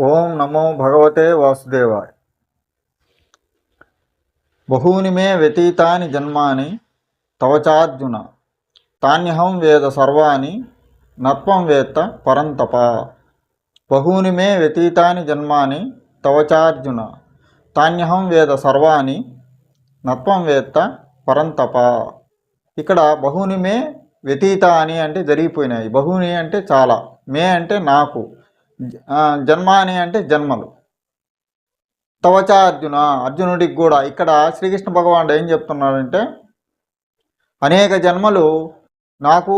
ఓం నమో భగవతే వాసుదేవాయ. బహూని మే వ్యతీతాని జన్మాని తవచార్జున తాన్యహం వేద సర్వాణి నత్వం వేత్త పరంతప. బహూని మే వ్యతీతాని జన్మాని తవచార్జున తాన్యహం వేద సర్వాణి నత్వం వేత్త పరంతప. ఇక్కడ బహుని మే వ్యతీత అని అంటే జరిగిపోయినాయి. బహుని అంటే చాలా మే అంటే నాకు. జన్మాని అంటే జన్మలు. తవచ అర్జున అర్జునుడికి కూడా ఇక్కడ శ్రీకృష్ణ భగవానుడు ఏం చెప్తున్నాడంటే అనేక జన్మలు నాకు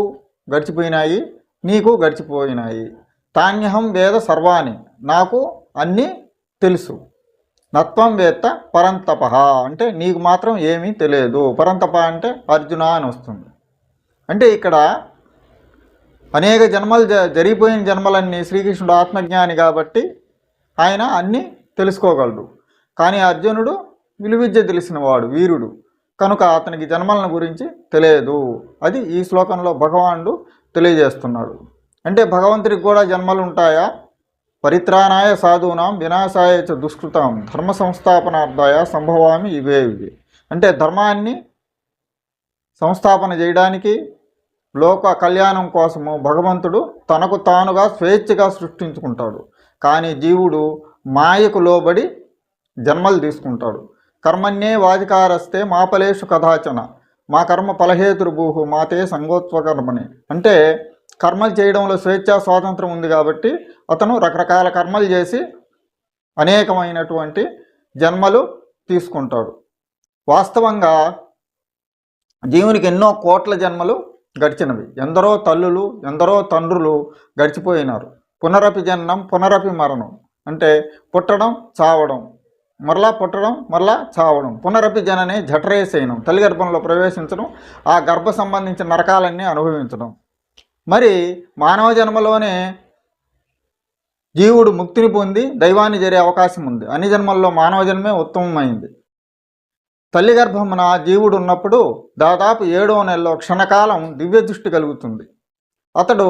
గడిచిపోయినాయి నీకు గడిచిపోయినాయి. తాన్యహం వేద సర్వాణి నాకు అన్నీ తెలుసు. నత్వం వేత్త పరంతప అంటే నీకు మాత్రం ఏమీ తెలియదు. పరంతప అంటే అర్జున అని వస్తుంది. అంటే ఇక్కడ అనేక జన్మలు జ జరిగిపోయిన జన్మలన్నీ శ్రీకృష్ణుడు ఆత్మజ్ఞాని కాబట్టి ఆయన అన్నీ తెలుసుకోగలడు. కానీ అర్జునుడు విలువిద్య తెలిసినవాడు వీరుడు. కనుక అతనికి జన్మలను గురించి తెలియదు. అది ఈ శ్లోకంలో భగవానుడు తెలియజేస్తున్నాడు. అంటే భగవంతుడికి కూడా జన్మలు ఉంటాయా? పరిత్రాణాయ సాధూనాం వినాశాయ చ దుష్కృతాం ధర్మ సంస్థాపనార్థాయ సంభవామి ఇవే ఇవి. అంటే ధర్మాన్ని సంస్థాపన చేయడానికి లోక కళ్యాణం కోసము భగవంతుడు తనకు తానుగా స్వేచ్ఛగా సృష్టించుకుంటాడు. కానీ జీవుడు మాయకు లోబడి జన్మలు తీసుకుంటాడు. కర్మన్యే వాధికారస్తే మా ఫలేషు కథాచన మా కర్మ ఫలహేతుర్భూహు మాతే సంగోత్వకర్మని. అంటే కర్మలు చేయడంలో స్వేచ్ఛ స్వాతంత్రం ఉంది కాబట్టి అతను రకరకాల కర్మలు చేసి అనేకమైనటువంటి జన్మలు తీసుకుంటాడు. వాస్తవంగా జీవునికి ఎన్నో కోట్ల జన్మలు గడిచినవి. ఎందరో తల్లులు ఎందరో తండ్రులు గడిచిపోయినారు. పునరపి జననం పునరపి మరణం అంటే పుట్టడం చావడం. మరలా పుట్టడం మరలా చావడం. పునరపి జననే జఠరేసైనం తల్లి గర్భంలో ప్రవేశించడం ఆ గర్భ సంబంధించిన నరకాలన్నీ అనుభవించడం. మరి మానవ జన్మలోనే జీవుడు ముక్తిని పొంది దైవాన్ని చేరే అవకాశం ఉంది. అన్ని జన్మల్లో మానవ జన్మే ఉత్తమమైంది. తల్లి గర్భమున జీవుడు ఉన్నప్పుడు దాదాపు ఏడవ నెలలో క్షణకాలం దివ్య దృష్టి కలుగుతుంది. అతడు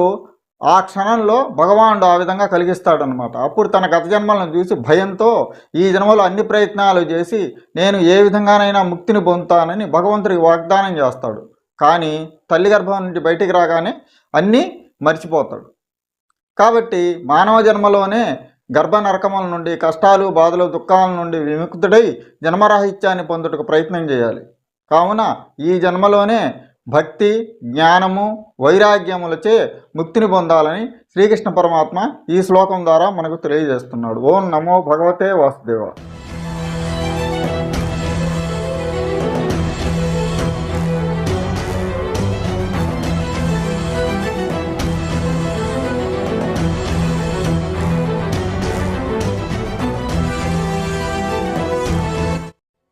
ఆ క్షణంలో భగవానుడు ఆ విధంగా కలిగిస్తాడనమాట అప్పుడు తన గత జన్మలను చూసి భయంతో ఈ జన్మలో అన్ని ప్రయత్నాలు చేసి నేను ఏ విధంగానైనా ముక్తిని పొందుతానని భగవంతుడికి వాగ్దానం చేస్తాడు. కానీ తల్లి గర్భం నుండి బయటికి రాగానే అన్నీ మర్చిపోతాడు. కాబట్టి మానవ జన్మలోనే గర్భ నరకముల నుండి కష్టాలు బాధలు దుఃఖాల నుండి విముక్తుడై జన్మరాహిత్యాన్ని పొందుటకు ప్రయత్నం చేయాలి. కావున ఈ జన్మలోనే భక్తి జ్ఞానము వైరాగ్యములచే ముక్తిని పొందాలని శ్రీకృష్ణ పరమాత్మ ఈ శ్లోకం ద్వారా మనకు తెలియజేస్తున్నాడు. ఓం నమో భగవతే వాసుదేవ.